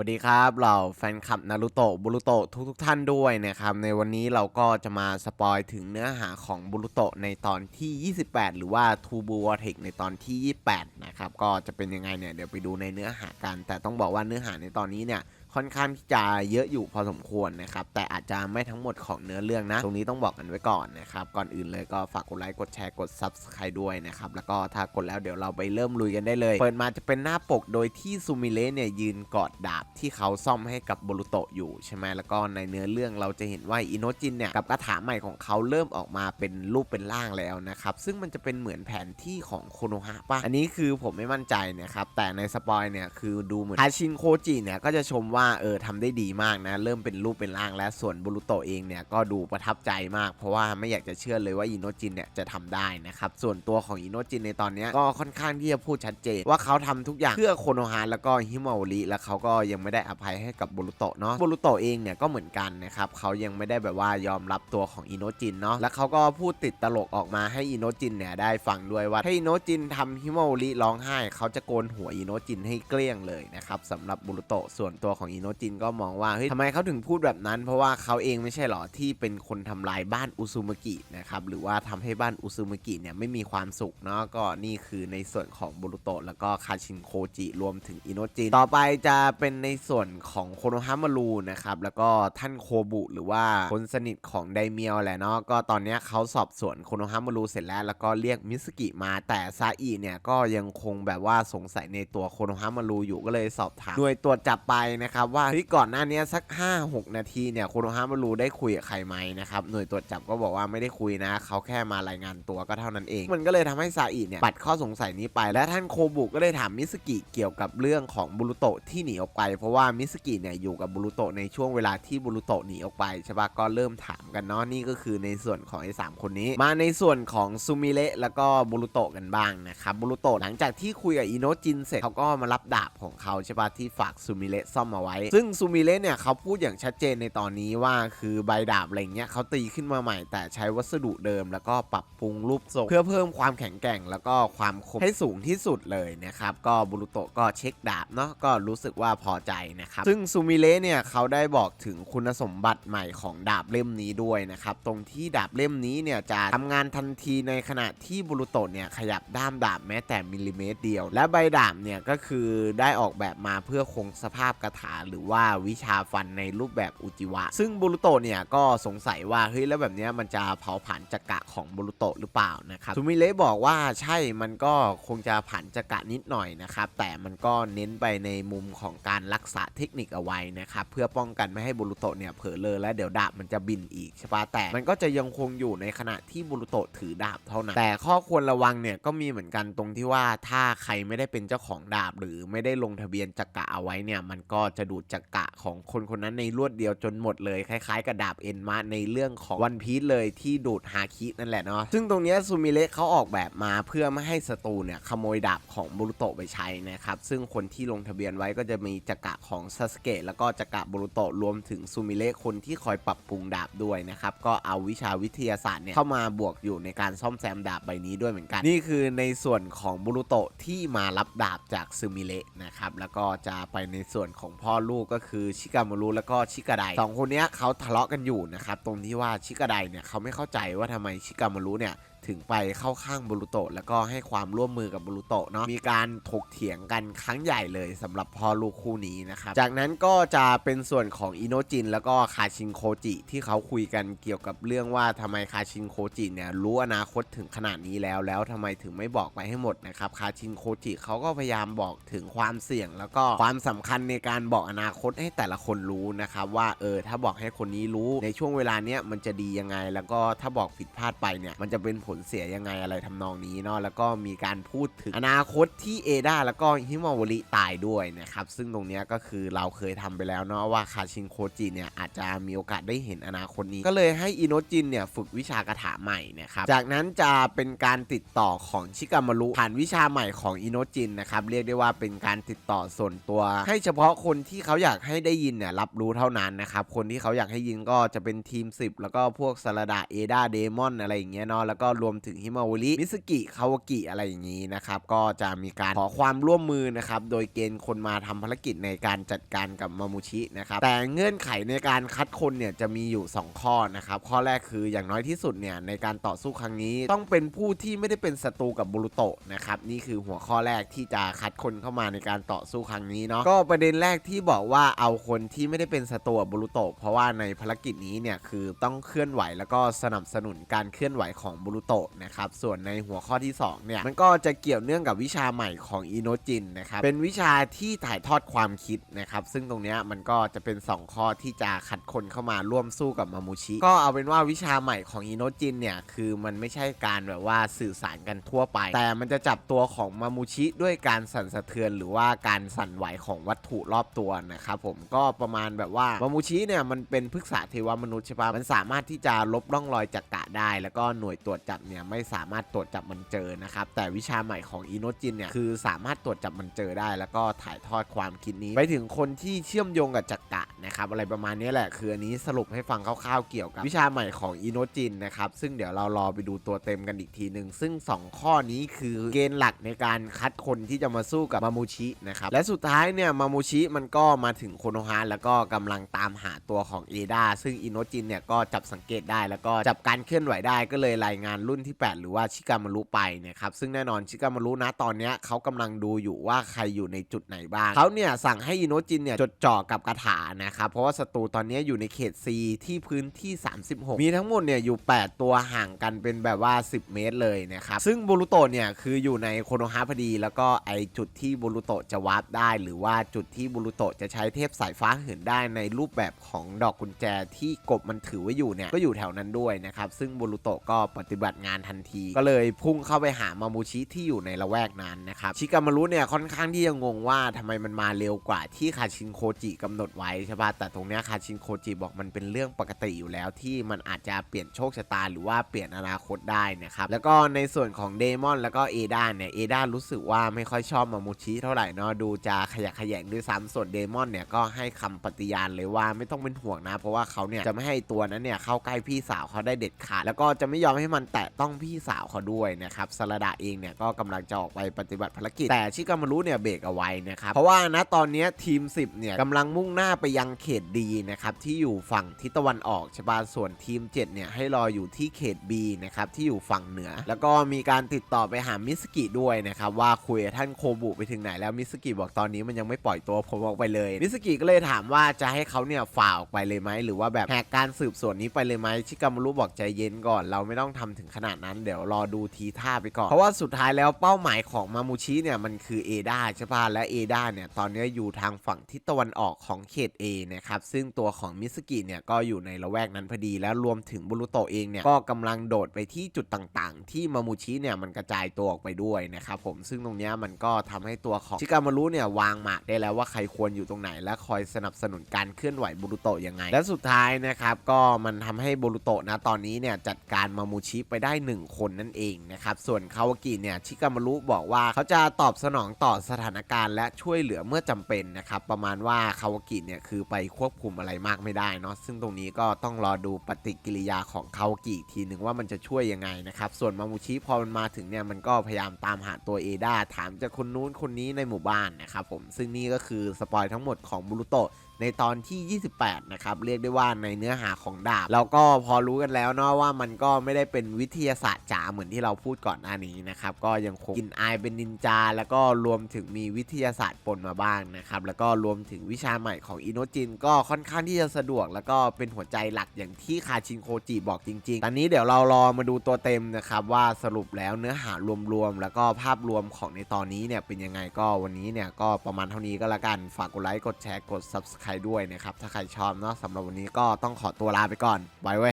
สวัสดีครับเราแฟนคลับนารูโตะบุรุโตะทุกทุกท่านด้วยนะครับ ในวันนี้เราก็จะมาสปอยถึงเนื้อหาของบุรุโตะในตอนที่ 28 หรือว่าทูบูวอเทคในตอนที่ 28 นะครับ ก็จะเป็นยังไงเนี่ย เดี๋ยวไปดูในเนื้อหากัน แต่ต้องบอกว่าเนื้อหาในตอนนี้เนี่ย ค่อนข้างที่จะเยอะอยู่พอสมควรนะครับ แต่อาจจะไม่ทั้งหมดของเนื้อเรื่องนะ ตรงนี้ต้องบอกกันไว้ก่อนนะครับ ก่อนอื่นเลยก็ฝากกดไลค์ กดแชร์ กด Subscribe ด้วยนะครับ แล้วก็ถ้ากดแล้วเดี๋ยวเราไปเริ่มลุยกันได้เลย เปิดมาจะเป็นหน้าปกโดยที่ซูมิเลเนี่ยยืนกอดดาบที่เขาซ่อมให้กับโบรุโตะอยู่ใช่ไหมแล้วก็ในเนื้อเรื่องเราจะเห็นว่าอินโนจินเนี่ยกับคาถาใหม่ของเขาเริ่มออกมาเป็นรูปเป็นร่างแล้วนะครับ ซึ่งมันจะเป็นเหมือนแผนที่ของโคโนฮะป่ะ อันนี้คือผมไม่มั่นใจนะครับ แต่ในสปอยเนี่ยคือดูเหมือนฮาชินโคจิเนี่ยก็จะชมว่าว่าเออทำได้ดีมากนะ เริ่มเป็นรูปเป็นร่างแล้วส่วนบุรุโตเองเนี่ยก็ดูประทับใจมาก เพราะว่าไม่อยากจะเชื่อเลยว่าอิโนจินเนี่ยจะทำได้นะครับส่วนตัวของอิโนจินในตอนนี้ก็ค่อนข้างที่จะพูดชัดเจนว่าเขาทำทุกอย่างเพื่อโคโนฮะแล้วก็ฮิมาโอริแล้วเขาก็ยังไม่ได้อภัยให้กับบุรุโตเนาะบุรุโตเองเนี่ยก็เหมือนกันนะครับเขายังไม่ได้แบบว่ายอมรับตัวของอิโนจินเนาะแล้วเขาก็พูดติดตลกออกมาให้อิโนจินเนี่ยได้ฟังด้วยว่าถ้าอิโนจินทำฮิมาโอริร้องไห้เขาจะโกนหัวอิโนจินให้เกลี้ยงเลยนะครับสำหรับบุรุโตส่วนตัวของอิโนจินก็มองว่าเฮ้ยทำไมเขาถึงพูดแบบนั้น เพราะว่าเขาเองไม่ใช่หรอที่เป็นคนทำลายบ้านอุซุมกินะครับหรือว่าทำให้บ้านอุซุมกิเนี่ยไม่มีความสุขเนาะก็นี่คือในส่วนของบุรุโตะแล้วก็คาชินโคจิรวมถึงอิโนจิน ต่อไปจะเป็นในส่วนของโคโนฮามารูนะครับแล้วก็ท่านโคบุหรือว่าคนสนิทของไดเมียวแหละเนาะก็ตอนนี้เขาสอบสวนโคโนฮามารูเสร็จแล้ว แล้วก็เรียกมิสกิมาแต่ซาอิเนี่ยก็ยังคงแบบว่าสงสัยในตัวโคโนฮามารูอยู่ก็เลยสอบถามหน่วยตรวจจับไปนะครับว่าเฮ้ยก่อนหน้านี้สัก 5-6 นาทีเนี่ยโคโนฮามารูได้คุยกับใครไหมนะครับหน่วยตรวจจับก็บอกว่าไม่ได้คุยนะเขาแค่มารายงานตัวก็เท่านั้นเอง มันก็เลยทำให้ซาอิเนี่ยปัดข้อสงสัยนี้ไป และท่านโคบุก็ได้ถามมิสกิเกี่ยวกับเรื่องของบุรุโตะที่หนีออกไป เพราะว่ามิสกิเนี่ยอยู่กับบุรุโตะในช่วงเวลาที่บุรุโตะหนีออกไปใช่ปะก็เริ่มถามกันเนาะนี่ก็คือในส่วนของไอ้สามคนนี้ มาในส่วนของซูมิเละแล้วก็บุรุโตะกันบ้างนะครับบุรุโตะหลังจากที่คุยกับอิโนจินเสร็จเขาก็มารับดาบของเขาใช่ปะที่ฝากซูมิเละซ่อมมาไว้ซึ่งซูมิเละเนี่ยเขาพูดอย่างชัดเจนในตอนนี้ว่าคือใบดาบอะไรเงี้ยเขาตีขึ้นมาใหม่แต่ใช้วัสดุเดิม แล้วก็ปรับปรุงรูปทรงเพื่อเพิ่มความแข็งแกร่ง แล้วก็ความคมให้สูงที่สุดเลยนะครับก็บุรุโตะก็เช็คดาบเนาะก็รู้สึกว่าพอใจนะครับซึ่งซูมิเละเนี่ยเขาได้บอกถึงคุณสมบัติใหม่ของดาบเล่มนี้ด้วยนะครับตรงที่ดาบเล่มนี้เนี่ยจะทำงานทันทีในขณะที่บุรุโตะเนี่ยขยับด้ามดาบแม้แต่มิลลิเมตรเดียว และใบดาบเนี่ยก็คือได้ออกแบบมาเพื่อคงสภาพกระถาหรือว่าวิชาฟันในรูปแบบอุจิวะ ซึ่งบุรุโตเนี่ยก็สงสัยว่าเฮ้ยแล้วแบบนี้มันจะเผาผลาญจักระของบุรุโตหรือเปล่านะครับซูมิเละบอกว่าใช่มันก็คงจะผันจักระนิดหน่อยนะครับแต่มันก็เน้นไปในมุมของการรักษาเทคนิคเอาไว้นะครับเพื่อป้องกันไม่ให้บุรุโตเนี่ยเผลอเลยและเดี๋ยวดาบมันจะบินอีกใช่ปะแต่มันก็จะยังคงอยู่ในขณะที่บุรุโตถือดาบเท่านั้นแต่ข้อควรระวังเนี่ยก็มีเหมือนกันตรงที่ว่าถ้าใครไม่ได้เป็นเจ้าของดาบ หรือไม่ได้ลงทะเบียนจักระเอาไว้เนี่ยมันก็จะดูดจักระของคนคนนั้นในรวดเดียวจนหมดเลย คล้ายๆ กับดาบเอ็นมาในเรื่องของวันพีซเลยที่ดูดฮาคินั่นแหละเนาะซึ่งตรงนี้ซูมิเละเขาออกแบบมาเพื่อไม่ให้ศัตรูเนี่ยขโมยดาบของบุรุโตะไปใช้นะครับซึ่งคนที่ลงทะเบียนไว้ก็จะมีจักระของซาสเกะแล้วก็จักระบุรุโตะรวมถึงซูมิเละคนที่คอยปรับปรุงดาบด้วยนะครับก็เอาวิชาวิทยาศาสตร์เนี่ยเข้ามาบวกอยู่ในการซ่อมแซมดาบใบนี้ด้วยเหมือนกัน นี่คือในส่วนของบุรุโตะที่มารับดาบจากซูมิเละนะครับแล้วก็จะไปในส่วนของพ่อลูกก็คือชิกามารุแล้วก็ชิกาไดสองคนนี้เขาทะเลาะกันอยู่นะครับตรงที่ว่าชิกาไดเนี่ยเขาไม่เข้าใจว่าทำไมชิกามารุเนี่ย ถึงไปเข้าข้างบรุโตะแล้วก็ให้ความร่วมมือกับบรุโตะเนาะมีการถกเถียงกันครั้งใหญ่เลยสำหรับพ่อลูกคู่นี้นะครับจากนั้นก็จะเป็นส่วนของอิโนจิน แล้วก็คาชินโคจิที่เขาคุยกันเกี่ยวกับเรื่องว่าทำไมคาชินโคจิเนี่ยรู้อนาคตถึงขนาดนี้แล้วแล้วทำไมถึงไม่บอกไปให้หมดนะครับคาชินโคจิเขาก็พยายามบอกถึงความเสี่ยง แล้วก็ความสำคัญในการบอกอนาคตให้แต่ละคนรู้นะครับว่าเออถ้าบอกให้คนนี้รู้ในช่วงเวลาเนี้ยมันจะดียังไง แล้วก็ถ้าบอกผิดพลาดไปเนี่ยมันจะเป็นผลเสียยังไงอะไรทำนองนี้เนาะแล้วก็มีการพูดถึงอนาคตที่เอดาแล้วก็ฮิมาวริตายด้วยนะครับซึ่งตรงนี้ก็คือเราเคยทำไปแล้วเนาะว่าคาชินโคจิเนี่ยอาจจะมีโอกาสได้เห็นอนาคตนี้ ก็เลยให้อินโนจินเนี่ยฝึกวิชากระถาใหม่นะครับจากนั้นจะเป็นการติดต่อของชิกามารุผ่านวิชาใหม่ของอินโนจินนะครับเรียกได้ว่าเป็นการติดต่อส่วนตัว ให้เฉพาะคนที่เขาอยากให้ได้ยินเนี่ยรับรู้เท่านั้นนะครับคนที่เขาอยากให้ยินก็จะเป็นทีม 10 แล้วก็พวกสลดาเอดาเดมอนอะไรอย่างเงี้ยเนาะแล้วก็รวมถึงฮิมาวริ มิสกิ คาวากิ อะไรอย่างนี้นะครับ ก็จะมีการขอความร่วมมือนะครับ โดยเกณฑ์คนมาทำภารกิจในการจัดการกับมามูชินะครับ แต่เงื่อนไขในการคัดคนเนี่ยจะมีอยู่ 2 ข้อนะครับ ข้อแรกคืออย่างน้อยที่สุดเนี่ยในการต่อสู้ครั้งนี้ ต้องเป็นผู้ที่ไม่ได้เป็นศัตรูกับบูรุโตะนะครับ นี่คือหัวข้อแรกที่จะคัดคนเข้ามาในการต่อสู้ครั้งนี้เนาะ ก็ประเด็นแรกที่บอกว่าเอาคนที่ไม่ได้เป็นศัตรูกับบูรุโตะเพราะว่าในภารกิจนี้เนี่ยคือต้องเคลื่อนไหวแล้วก็สนับสนุนการเคลื่อนไหวของบูรุโตะนะครับ ส่วนในหัวข้อที่สองเนี่ย มันก็จะเกี่ยวเนื่องกับวิชาใหม่ของอิโนจินนะครับ เป็นวิชาที่ถ่ายทอดความคิดนะครับ ซึ่งตรงนี้มันก็จะเป็น 2 ข้อที่จะคัดคนเข้ามาร่วมสู้กับมามูชิ ก็เอาเป็นว่าวิชาใหม่ของอิโนจินเนี่ย คือมันไม่ใช่การแบบว่าสื่อสารกันทั่วไป แต่มันจะจับตัวของมามูชิด้วยการสั่นสะเทือนหรือว่าการสั่นไหวของวัตถุรอบตัวนะครับผมก็ประมาณแบบว่ามามูชิเนี่ยมันเป็นพฤกษาเทวมนุษย์ใช่ปะมันสามารถที่จะลบร่องรอยจักระได้ แล้วก็หน่วยตรวจจับเนี่ยไม่สามารถตรวจจับมันเจอนะครับแต่วิชาใหม่ของอิโนจินเนี่ยคือสามารถตรวจจับมันเจอได้ แล้วก็ถ่ายทอดความคิดนี้ ไปถึงคนที่เชื่อมโยงกับจักระนะครับอะไรประมาณนี้แหละคืออันนี้สรุปให้ฟังคร่าวๆเกี่ยวกับ วิชาใหม่ของอิโนจินนะครับซึ่งเดี๋ยวเรารอไปดูตัวเต็มกันอีกทีหนึ่งซึ่ง 2 ข้อนี้คือเกณฑ์หลักในการคัดคนที่จะมาสู้กับมามูชินะครับและสุดท้ายเนี่ยมามูชิมันก็มาถึงโคโนฮะแล้วก็กำลังตามหาตัวของเอดาซึ่งอิโนจินเนี่ยก็จับสังเกตได้แล้วก็จับการเคลื่อนไหวได้ก็เลยรายงานรุ่นที่ 8 หรือว่าชิกามารุไปนะครับซึ่งแน่นอนชิกามารุนะตอนนี้เขากำลังดูอยู่ว่าใครอยู่ในจุดไหนบ้างเขาเนี่ยสั่งให้อิโนจินเนี่ยจดจ่อกับคาถานะครับเพราะว่าศัตรูตอนนี้อยู่ในเขต C ที่พื้นที่ 36 มีทั้งหมดเนี่ยอยู่ 8 ตัวห่างกันเป็นแบบว่า 10 เมตรเลยนะครับซึ่งบูรุโตะเนี่ยคืออยู่ในโคโนฮะพอดี แล้วก็ไอจุดที่บูรุโตะจะวาร์ปได้ หรือว่าจุดที่บูรุโตะจะใช้เทพสายฟ้าเหินได้ในรูปแบบของดอกกุญแจที่กบมันถือไว้อยู่เนี่ยก็อยู่แถวนั้นด้วยนะครับซึ่งบูรุโตะก็ปฏิบัติงานทันที ก็เลยพุ่งเข้าไปหามามูชิที่อยู่ในละแวกนั้นนะครับชิกามารุเนี่ยค่อนข้างที่จะงงว่าทำไมมันมาเร็วกว่าที่คาชินโคจิกำหนดไว้ใช่ป่ะแต่ตรงเนี้ยคาชินโคจิบอกมันเป็นเรื่องปกติอยู่แล้วที่มันอาจจะเปลี่ยนโชคชะตาหรือว่าเปลี่ยนอนาคตได้นะครับแล้วก็ในส่วนของเดมอนแล้วก็เอดาเนี่ยเอดารู้สึกว่าไม่ค่อยชอบมามูชิเท่าไหร่เนาะดูจะขยะแขยงด้วยซ้ำส่วนเดมอนเนี่ยก็ให้คำปฏิญาณเลยว่าไม่ต้องเป็นห่วงนะ เพราะว่าเขาเนี่ยจะไม่ให้ตัวนั้นเนี่ยเข้าใกล้พี่สาวเขาได้เด็ดขาดแล้วก็จะไม่ยอมให้มันแตะต้องพี่สาวเขาด้วยนะครับสลดาเองเนี่ยก็กำลังจะออกไปปฏิบัติภารกิจ แต่ชิกามารุเนี่ยเบรกเอาไว้นะครับเพราะว่าณตอนนี้ทีม 10เนี่ยกำลังมุ่งหน้าไปยังเขตดีนะครับที่อยู่ฝั่งทิศตะวันออกใช่ปะส่วนทีม 7 เนี่ยให้รออยู่ที่เขต B นะครับที่อยู่ฝั่งเหนือ แล้วก็มีการติดต่อไปหามิสกิด้วยนะครับว่าคุยท่านโคบุไปถึงไหนแล้วมิสกิบอกตอนนี้มันยังไม่ปล่อยตัวผมออกไปเลยมิสกิก็เลยถามว่าจะให้เขาเนี่ยฝ่าออกไปเลยไหมหรือว่าแบบแหกการสืบสวนนี้ไปเลยไหมชิกามารุบอกใจเย็นก่อน เราไม่ต้องทำถึงขนาดนั้นเดี๋ยวรอดูทีท่าไปก่อน เพราะว่าสุดท้ายแล้วเป้าหมายของมามูชิเนี่ยมันคือเอดาใช่ปะและเอดาเนี่ยตอนนี้อยู่ทางฝั่งทิศตะวันออกของเขต A นะครับซึ่งตัวของมิสกิเนี่ยก็อยู่ในละแวกนั้นพอดีแล้วรวมถึงบุรุโตเองเนี่ยก็กำลังโดดไปที่จุดต่างๆ ที่มามูชิเนี่ยมันกระจายตัวออกไปด้วยนะครับผมซึ่งตรงนี้มันก็ทำให้ตัวของชิกามารุเนี่ยวางหมากได้แล้วว่าใครควรอยู่ตรงไหน และคอยสนับสนุนการเคลื่อนไหวบุรุโตยังไง และสุดท้ายนะครับก็มันทำให้บุรุโตนะตอนนี้เนี่ยจัดการมามูชิไปได้ได้ 1 คนนั่นเองนะครับ ส่วนคาวากิเนี่ยชิกามารุบอกว่าเขาจะตอบสนองต่อสถานการณ์และช่วยเหลือเมื่อจำเป็นนะครับประมาณว่าคาวากิเนี่ยคือไปควบคุมอะไรมากไม่ได้เนาะซึ่งตรงนี้ก็ต้องรอดูปฏิกิริยาของคาวากิทีหนึ่งว่ามันจะช่วยยังไงนะครับส่วนมามูชิพอมันมาถึงเนี่ยมันก็พยายามตามหาตัวเอดาถามจากคนนู้นคนนี้ในหมู่บ้านนะครับผมซึ่งนี่ก็คือสปอยทั้งหมดของบุรุโตะในตอนที่ 28 นะครับ เรียกได้ว่าในเนื้อหาของดาบ เราก็พอรู้กันแล้วเนาะว่ามันก็ไม่ได้เป็นวิทยาศาสตร์จ๋าเหมือนที่เราพูดก่อนหน้านี้นะครับก็ยังคงกินอายเป็นนินจา แล้วก็รวมถึงมีวิทยาศาสตร์ปนมาบ้างนะครับแล้วก็รวมถึงวิชาใหม่ของอินโนจิน ก็ค่อนข้างที่จะสะดวก แล้วก็เป็นหัวใจหลักอย่างที่คาชินโคจิบอกจริง ๆ ตอนนี้เดี๋ยวเรารอมาดูตัวเต็มนะครับว่าสรุปแล้วเนื้อหารวมๆแล้วก็ภาพรวมของในตอนนี้เนี่ยเป็นยังไงก็วันนี้เนี่ยก็ประมาณเท่านี้ก็แล้วกันฝากกดไลค์กดแชร์กด subscribe ด้วยนะครับถ้าใครชอบเนาะสำหรับวันนี้ก็ต้องขอตัวลาไปก่อนไว้ไว้